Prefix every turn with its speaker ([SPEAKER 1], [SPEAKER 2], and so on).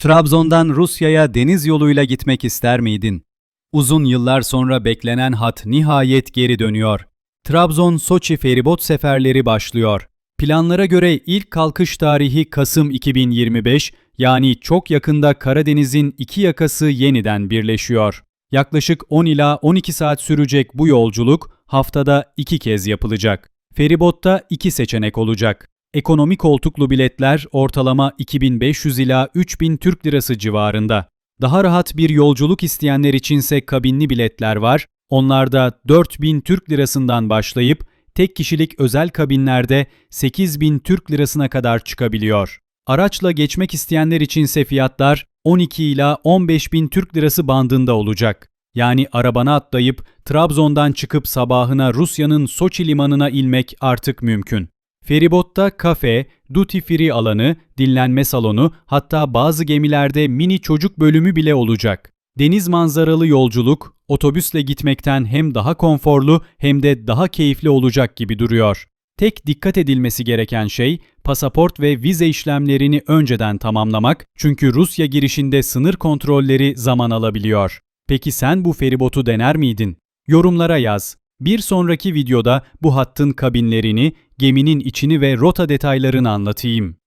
[SPEAKER 1] Trabzon'dan Rusya'ya deniz yoluyla gitmek ister miydin? Uzun yıllar sonra beklenen hat nihayet geri dönüyor. Trabzon-Soçi feribot seferleri başlıyor. Planlara göre ilk kalkış tarihi Kasım 2025, yani çok yakında Karadeniz'in iki yakası yeniden birleşiyor. Yaklaşık 10 ila 12 saat sürecek bu yolculuk haftada iki kez yapılacak. Feribotta iki seçenek olacak. Ekonomi koltuklu biletler ortalama 2500 ila 3000 Türk Lirası civarında. Daha rahat bir yolculuk isteyenler içinse kabinli biletler var. Onlarda 4000 Türk Lirasından başlayıp tek kişilik özel kabinlerde 8000 Türk Lirasına kadar çıkabiliyor. Araçla geçmek isteyenler içinse fiyatlar 12 ila 15 bin Türk Lirası bandında olacak. Yani arabana atlayıp Trabzon'dan çıkıp sabahına Rusya'nın Soçi limanına inmek artık mümkün. Feribotta kafe, duty free alanı, dinlenme salonu, hatta bazı gemilerde mini çocuk bölümü bile olacak. Deniz manzaralı yolculuk, otobüsle gitmekten hem daha konforlu hem de daha keyifli olacak gibi duruyor. Tek dikkat edilmesi gereken şey pasaport ve vize işlemlerini önceden tamamlamak çünkü Rusya girişinde sınır kontrolleri zaman alabiliyor. Peki sen bu feribotu dener miydin? Yorumlara yaz. Bir sonraki videoda bu hattın kabinlerini, geminin içini ve rota detaylarını anlatayım.